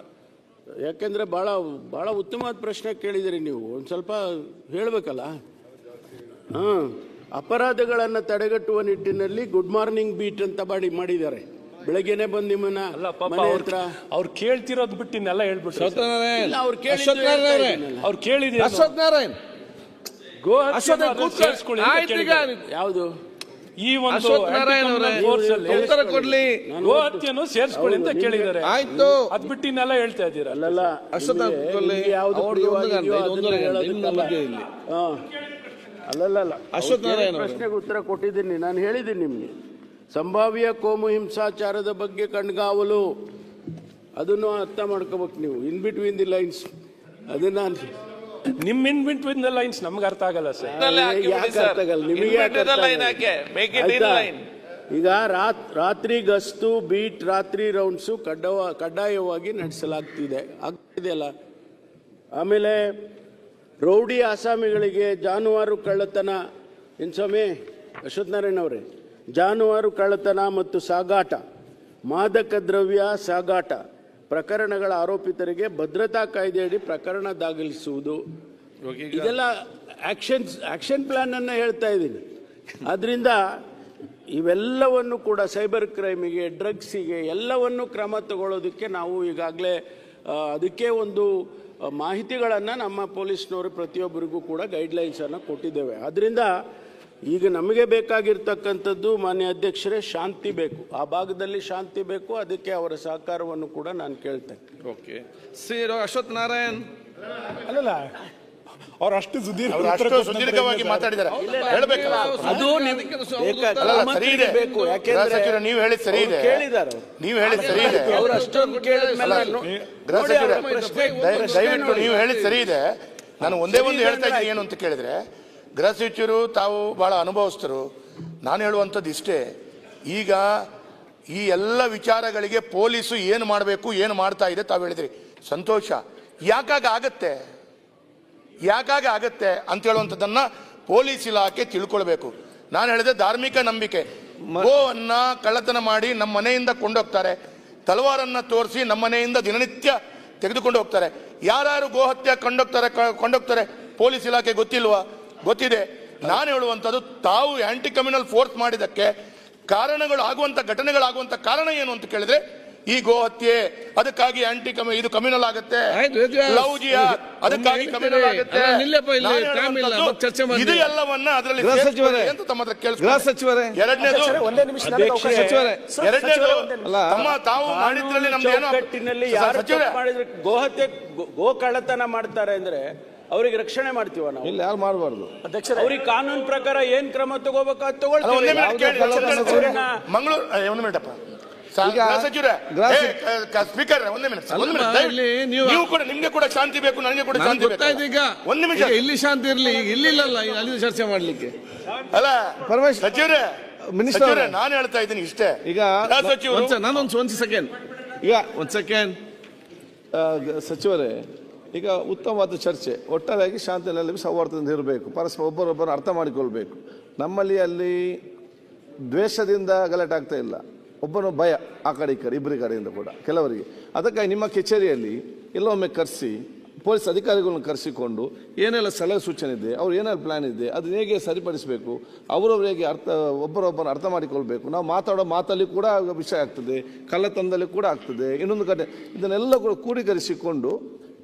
ಯಾಕೆಂದ್ರೆ ಭಾಳ ಭಾಳ ಉತ್ತಮವಾದ ಪ್ರಶ್ನೆ ಕೇಳಿದಿರಿ ನೀವು. ಒಂದು ಸ್ವಲ್ಪ ಹೇಳಬೇಕಲ್ಲ? ಹಾಂ ಅಪರಾಧಗಳನ್ನು ತಡೆಗಟ್ಟುವ ನಿಟ್ಟಿನಲ್ಲಿ ಗುಡ್ ಮಾರ್ನಿಂಗ್ ಬೀಟ್ ಅಂತ ಮಾಡಿ, ಮಾಡಿದ್ದಾರೆ. ಬೆಳಗ್ಗೆನೆ ಬಂದು ನಿಮ್ಮನ್ನ ಅಲ್ಲ ಪಾಪ ಮನೆ ಅವ್ರು ಹತ್ರ. ಅವ್ರು ಕೇಳ್ತಿರೋದ್ ಬಿಟ್ಟು ಇನ್ನೆಲ್ಲ ಹೇಳ್ಬಿಟ್ರು. ಇಲ್ಲ, ಅವ್ರು ಕೇಳಿದ್ದು ಅಶ್ವಥ್ ನಾರಾಯಣ್ ಹೇಳ್ತಾ ಅವರೇ ಇದ್ದೀನಲ್ಲ. ಅವ್ರು ಕೇಳಿದ್ರು ಅಶ್ವಥ್ ನಾರಾಯಣ್. ಗೋ ಅಶ್ವಥ್ ಕೂತ್ಕೊಳ್ಳಿ ಆಯ್ತು ಈಗ. ಯಾವುದು? ಈ ಒಂದು ಅಶ್ವಥ್ ನಾರಾಯಣ್ ಅವರೇ force ಅಲ್ಲಿ ಉತ್ತರ ಕೊಡ್ಲಿ. ಗೋ ಹತ್ಯೆಯನ್ನು ಸೇರಿಸ್ಕೊಳ್ಳಿ ಅಂತ ಕೇಳಿದ್ದಾರೆ. ಆಯ್ತು. ಅದ್ ಬಿಟ್ಟು ಇನ್ನೆಲ್ಲ ಹೇಳ್ತಾ ಇದ್ದೀರಾ? ಅಲ್ಲಲ್ಲ ಅಶ್ವಥ್ ಕೂತ್ಕೊಳ್ಳಿ. ಯಾವ್ದು ಒಂದು ಪ್ರಿಯವಾಗಿದೆಯೋ ಗಂಟೆ, ಅದನ್ನ ಹೇಳೋದಕ್ಕಲ್ಲ. ಇಲ್ಲಿ. ಹಾ. ಅಲ್ಲಲ್ಲ ಅಲ್ಲ. ಅಶ್ವಥ್ ಅವ್ರು ನಾರಾಯಣ್ ಕೇಳಿದ ಪ್ರಶ್ನೆಗೆ ಉತ್ತರ ಕೊಟ್ಟಿದ್ದೀನಿ ನಾನು ಹೇಳಿದ್ದೀನಿ ನಿಮ್ಗೆ. ಸಂಭಾವ್ಯ ಕೋಮು ಹಿಂಸಾಚಾರದ ಬಗ್ಗೆ ಕಣ್ಗಾವಲು. ಅದನ್ನು ಅರ್ಥ ಮಾಡ್ಕೋಬೇಕು ನೀವು. ಇನ್ ಬಿಟ್ವೀನ್ ದಿ ಲೈನ್ಸ್ ಅದನ್ನ ನಿಮ್ ಇನ್ ಬಿಟ್ವೀನ್ ದ ಲೈನ್ಸ್ ನಮ್ಗೆ ಅರ್ಥ ಆಗಲ್ಲ ಸರ್. ಯಾಕೆ ಅರ್ಥ ಆಗಲ್ಲ? ನಿಮಗೆ? ಈಗ ರಾತ್ ರಾತ್ರಿ ಗಸ್ತು ಬೀಟ್ ರಾತ್ರಿ ರೌಂಡ್ಸು ಕಡ್ಡವ ಕಡ್ಡಾಯವಾಗಿ ನಡೆಸಲಾಗ್ತಿದೆ. ಆಗ್ತಿದೆಯಲ್ಲ? ಆಮೇಲೆ ರೌಡಿ ಆಸಾಮಿಗಳಿಗೆ ಜಾನುವಾರು ಕಳ್ಳತನ. ಏನು ಸ್ವಾಮಿ? ಅಶ್ವಥ್ ನಾರಾಯಣ ಅವರೇ. ಜಾನುವಾರು ಕಳ್ಳತನ ಮತ್ತು ಸಾಗಾಟ ಮಾದಕ ದ್ರವ್ಯ ಸಾಗಾಟ ಪ್ರಕರಣಗಳ ಆರೋಪಿತರಿಗೆ ಭದ್ರತಾ ಕಾಯ್ದೆಯಡಿ ಪ್ರಕರಣ ದಾಖಲಿಸುವುದು. ಇದೆಲ್ಲ ಆಕ್ಷನ್ಸ್ ಆಕ್ಷನ್ ಪ್ಲಾನ್ ಅನ್ನ ಹೇಳ್ತಾ ಇದ್ದೀನಿ. ಆದ್ದರಿಂದ ಇವೆಲ್ಲವನ್ನು ಕೂಡ ಸೈಬರ್ ಕ್ರೈಮಿಗೆ ಡ್ರಗ್ಸಿಗೆ ಎಲ್ಲವನ್ನು ಕ್ರಮ ತಗೊಳ್ಳೋದಕ್ಕೆ ನಾವು ಈಗಾಗಲೇ ಅದಕ್ಕೆ ಒಂದು ಮಾಹಿತಿಗಳನ್ನು ನಮ್ಮ ಪೊಲೀಸ್ನವರು ಪ್ರತಿಯೊಬ್ಬರಿಗೂ ಕೂಡ ಗೈಡ್ಲೈನ್ಸನ್ನು ಕೊಟ್ಟಿದ್ದೇವೆ. ಅದರಿಂದ ಈಗ ನಮಗೆ ಬೇಕಾಗಿರ್ತಕ್ಕಂಥದ್ದು ಮಾನ್ಯ ಅಧ್ಯಕ್ಷರೇ ಶಾಂತಿ ಬೇಕು. ಆ ಭಾಗದಲ್ಲಿ ಶಾಂತಿ ಬೇಕು ಅದಕ್ಕೆ ಅವರ ಸಹಕಾರವನ್ನು ಕೂಡ ನಾನು ಕೇಳ್ತೇನೆ. Okay C Ashwath Narayan. ಅಲ್ಲಲ್ಲ ಅವ್ರು ಅಷ್ಟು ಸುದೀರ್ಘವಾಗಿ ಮಾತಾಡಿದ್ದಾರೆ. ಹೇಳ್ಬೇಕಲ್ಲ ಅದು ಸರಿ ಇದೆ. ಬೇಕು ಯಾಕೆಂದ್ರೆ ನೀವು ಹೇಳಿ ಸರಿ ಇದೆ. ಕೇಳಿದ್ದಾರೆ ನೀವು ಹೇಳಿ ಸರಿ ಇದೆ. ಅವ್ರು ಅಷ್ಟೊಂದು ಕೇಳಿದ್ಮೇಲೆ ದಯವಿಟ್ಟು ನೀವು ಹೇಳಿ ಸರಿ ಇದೆ. ನಾನು ಒಂದೇ ಒಂದು ಹೇಳ್ತಾ ಇದ್ದೀನಿ ಏನು ಅಂತ ಕೇಳಿದ್ರೆ ಗೃಹ ಸಚಿವರು ತಾವು ಭಾಳ ಅನುಭವಿಸ್ತರು ನಾನು ಹೇಳುವಂಥದ್ದು ಇಷ್ಟೇ. ಈಗ ಈ ಎಲ್ಲ ವಿಚಾರಗಳಿಗೆ ಪೊಲೀಸು ಏನು ಮಾಡಬೇಕು ಏನು ಮಾಡ್ತಾ ಇದೆ ತಾವು ಹೇಳಿದ್ರಿ. ಸಂತೋಷ. ಯಾಕಾಗ ಆಗತ್ತೆ? ಯಾಕಾಗ ಆಗತ್ತೆ ಅಂತ ಹೇಳುವಂಥದ್ದನ್ನು ಪೊಲೀಸ್ ಇಲಾಖೆ ತಿಳ್ಕೊಳ್ಬೇಕು. ನಾನು ಹೇಳಿದೆ ಧಾರ್ಮಿಕ ನಂಬಿಕೆ. ಗೋವನ್ನ ಕಳ್ಳತನ ಮಾಡಿ ನಮ್ಮ ಮನೆಯಿಂದ ಕೊಂಡೋಗ್ತಾರೆ. ತಲವಾರನ್ನು ತೋರಿಸಿ ನಮ್ಮ ಮನೆಯಿಂದ ದಿನನಿತ್ಯ ತೆಗೆದುಕೊಂಡು ಹೋಗ್ತಾರೆ. ಯಾರ್ಯಾರು ಗೋಹತ್ಯೆ ಕಂಡೋಗ್ತಾರೆ ಕೊಂಡೋಗ್ತಾರೆ ಪೊಲೀಸ್ ಇಲಾಖೆ ಗೊತ್ತಿಲ್ವಾ? ಗೊತ್ತಿದೆ. ನಾನು ಹೇಳುವಂಥದ್ದು ತಾವು ಆಂಟಿ ಕಮ್ಯುನಲ್ ಫೋರ್ಸ್ ಮಾಡಿದ್ದಕ್ಕೆ ಕಾರಣಗಳು ಆಗುವಂತ ಘಟನೆಗಳಾಗುವಂತ ಕಾರಣ ಏನು ಅಂತ ಕೇಳಿದ್ರೆ ಈ ಗೋಹತ್ಯೆ ಅದಕ್ಕಾಗಿ ಆಂಟಿ ಕಮ್ಯು ಇದು ಕಮ್ಯುನಲ್ ಆಗುತ್ತೆ. ಲವ್ ಜಿಹಾದ್ ಅದಕ್ಕಾಗಿ ಕಮ್ಯುನಲ್ ಆಗುತ್ತೆ. ಇದು ಎಲ್ಲವನ್ನ ಅದರಲ್ಲಿ ಅಂತ ತಮ್ಮ ಹತ್ರ ಕೇಳಿಸ್ಕೊಳ್ಳಿ. ಸಚಿವರೇ. ಎರಡನೇದು ಎರಡನೇದು ಅಲ್ಲ. ತಮ್ಮ ತಾವು ಮಾಡಿದ್ರಲ್ಲಿ ನಮ್ದು ಏನೋ ಸಚಿವರೇ. ಗೋ- ಗೋ ಕಳ್ಳತನ ಮಾಡ್ತಾರೆ ಅಂದ್ರೆ ಅವ್ರಿಗೆ ರಕ್ಷಣೆ ಮಾಡ್ತೀವ ನಾವು? ಇಲ್ಲ ಯಾರು ಮಾಡಬಾರ್ದು. ಅವ್ರಿಗೆ ಕಾನೂನು ಪ್ರಕಾರ ಏನ್ ಕ್ರಮ ತಗೋಬೇಕಾದ್ ಅಲ್ಲ, ತಗೊಳ್ತೀವಿ. ಒಂದೇ ಮಿನಿಟ್ ಯಾವುದೇ ಕೇಳಿ ಕಳ್ಳತನ ಸೂರ್ಯನ- ಮಂಗಳೂರು ಏ, ಒಂದು ಮಿನಿಟ್ ಅಪ್ಪ. ಸಾ- ಈಗ ಗೃಹ ಸಚಿವರೇ ಗೃಹ ಏ, ಸಚಿ- ಕ- ಕ- ಸ್ಪೀಕರ್ ಒಂದೇ ಮಿನಿಟ್ ಒಂದು ಅಲ್ಲಮ್ಮ, ಮಿನಿಟ್ ಇಲ್ಲಿ ನೀವು- ನೀವು ಕೂಡ ನಿಮ್ಗೆ ಕೂಡ ಶಾಂತಿ ಬೇಕು ನನಗೆ ಕೂಡ ನನ್ಗೆ ಶಾಂತಿ ಗೊತ್ತಾಯ್ತು ಈಗ. ಬೇಕು ಒಂದು ನಿಮಿಷ ಈಗ ಇಲ್ಲಿ ಶಾಂತಿ ಇರ್ಲಿ ಈಗ ಇಲ್ಲಿಲ್ಲಲ್ಲ ಈಗ ಅಲ್ಲಿ ಚರ್ಚೆ ಮಾಡ್ಲಿಕ್ಕೆ. ಅಲ್ಲ ಪರಮೇಶ್ ಸಚಿವರೇ ಮಿನಿಸ್ಟರ್ ಸಚಿವರೇ ಅವರೇ. ನಾನು ಹೇಳ್ತಾ ಇದ್ದೀನಿ ಇಷ್ಟೇ. ಈಗ ಗೃಹ ಸಚಿವರು. ನಾನೊಂದು ಒಂದು ಸೆಕೆಂಡ್ ಈಗ ಒಂದ್ ಸೆಕೆಂಡ್ ಸಚಿವರೇ ಈಗ ಉತ್ತಮವಾದ ಚರ್ಚೆ. ಒಟ್ಟಾರೆಯಾಗಿ ಶಾಂತಿಯಲ್ಲಿ ಸೌಹಾರ್ದದಿಂದ ಇರಬೇಕು. ಪರಸ್ಪರ ಒಬ್ಬರೊಬ್ಬರು ಅರ್ಥ ಮಾಡಿಕೊಳ್ಬೇಕು. ನಮ್ಮಲ್ಲಿ ಅಲ್ಲಿ ದ್ವೇಷದಿಂದ ಗಲಾಟೆ ಆಗ್ತಾ ಇಲ್ಲ. ಒಬ್ಬನ ಭಯ ಆ ಕಡೆ ಈ ಕಡೆ ಇಬ್ಬರಿ ಕಡೆಯಿಂದ ಕೂಡ. ಕೆಲವರಿಗೆ. ಅದಕ್ಕಾಗಿ ನಿಮ್ಮ ಕಚೇರಿಯಲ್ಲಿ ಎಲ್ಲೊಮ್ಮೆ ಕರೆಸಿ, ಪೊಲೀಸ್ ಅಧಿಕಾರಿಗಳನ್ನ ಕರೆಸಿಕೊಂಡು ಏನೆಲ್ಲ ಸಲಹೆ ಸೂಚನೆ ಇದೆ, ಅವ್ರು ಏನೆಲ್ಲ ಪ್ಲ್ಯಾನ್ ಇದೆ, ಅದನ್ನ ಹೇಗೆ ಸರಿಪಡಿಸಬೇಕು, ಅವರವ್ರು ಹೇಗೆ ಅರ್ಥ ಒಬ್ಬರೊಬ್ಬರು ಅರ್ಥ ಮಾಡಿಕೊಳ್ಬೇಕು. ನಾವು ಮಾತಾಡೋ ಮಾತಲ್ಲಿ ಕೂಡ ವಿಷಯ ಆಗ್ತದೆ, ಕಳ್ಳತನದಲ್ಲಿ ಕೂಡ ಆಗ್ತದೆ, ಇನ್ನೊಂದು ಕಡೆ ಇದನ್ನೆಲ್ಲ ಕೂಡ ಕೂಡೀಕರಿಸಿಕೊಂಡು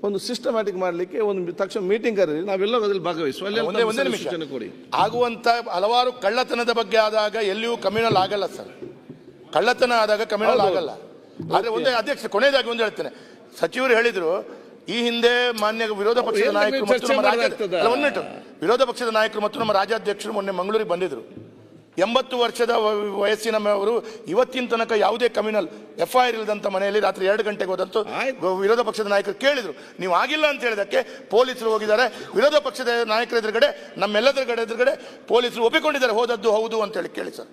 ಒಂದು ಸಿಸ್ಟಮ್ಯಾಟಿಕ್ ಮಾಡಲಿಕ್ಕೆ ಒಂದು ತಕ್ಷಣ ಮೀಟಿಂಗ್ ಕರೀರಿ. ನಾವೆಲ್ಲ ಅದರಲ್ಲಿ ಭಾಗವಹಿಸುವ. ಒಂದೇ ಒಂದೇ ನಿಮಿಷ. ಕೊಡಿ. ಆಗುವಂತ ಹಲವಾರು ಕಳ್ಳತನದ ಬಗ್ಗೆ ಆದಾಗ ಎಲ್ಲಿಯೂ ಕಮ್ಯುನಲ್ ಆಗಲ್ಲ ಸರ್. ಕಳ್ಳತನ ಆದಾಗ ಕಮ್ಯುನಲ್ ಆಗಲ್ಲ. ಆದರೆ ಒಂದೇ ಅಧ್ಯಕ್ಷ ಕೊನೆಯದಾಗಿ ಒಂದು ಹೇಳ್ತೇನೆ. ಸಚಿವರು ಹೇಳಿದ್ರು ಈ ಹಿಂದೆ ಮಾನ್ಯ ವಿರೋಧ ಪಕ್ಷದ ನಾಯಕರು ಮತ್ತು ನಮ್ಮ ವಿರೋಧ ಪಕ್ಷದ ನಾಯಕರು ಮತ್ತು ನಮ್ಮ ರಾಜ್ಯಾಧ್ಯಕ್ಷರು ಮೊನ್ನೆ ಮಂಗಳೂರಿಗೆ ಬಂದಿದ್ರು. ಎಂಬತ್ತು ವರ್ಷದ ವಯಸ್ಸಿನ ಅವರು ಇವತ್ತಿನ ತನಕ ಯಾವುದೇ ಕಮ್ಯುನಲ್ ಎಫ್ ಐ ಆರ್ ಇಲ್ಲದಂತ ಮನೆಯಲ್ಲಿ ರಾತ್ರಿ ಎರಡು ಗಂಟೆಗೆ ಹೋದಂತೂ ವಿರೋಧ ಪಕ್ಷದ ನಾಯಕರು ಕೇಳಿದ್ರು. ನೀವು ಆಗಿಲ್ಲ ಅಂತ ಹೇಳಿದಕ್ಕೆ ಪೊಲೀಸರು ಹೋಗಿದ್ದಾರೆ. ವಿರೋಧ ಪಕ್ಷದ ನಾಯಕರ ಎದುರುಗಡೆ ನಮ್ಮೆಲ್ಲದರ ಎದುರುಗಡೆ ಪೊಲೀಸರು ಒಪ್ಪಿಕೊಂಡಿದ್ದಾರೆ. ಹೋದದ್ದು ಹೌದು ಅಂತ ಹೇಳಿ ಕೇಳಿ ಸರ್.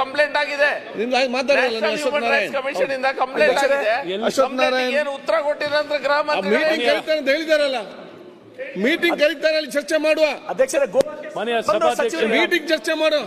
ಕಂಪ್ಲೇಂಟ್ ಆಗಿದೆ. ಕಂಪ್ಲೇಂಟ್ ಆಗಿದೆ. ಉತ್ತರ ಕೊಟ್ಟಿದ್ರೆ ಅಂತ ಅಂತ ಹೇಳಿದಾರಲ್ಲ. ಮೀಟಿಂಗ್ ಕರೀತಾರೆ ಅಲ್ಲಿ ಚರ್ಚೆ ಮಾಡುವ. ಮನೆಯ ಸಭಾಧ್ಯಕ್ಷ ಮೀಟಿಂಗ್ ಚರ್ಚೆ ಮಾಡು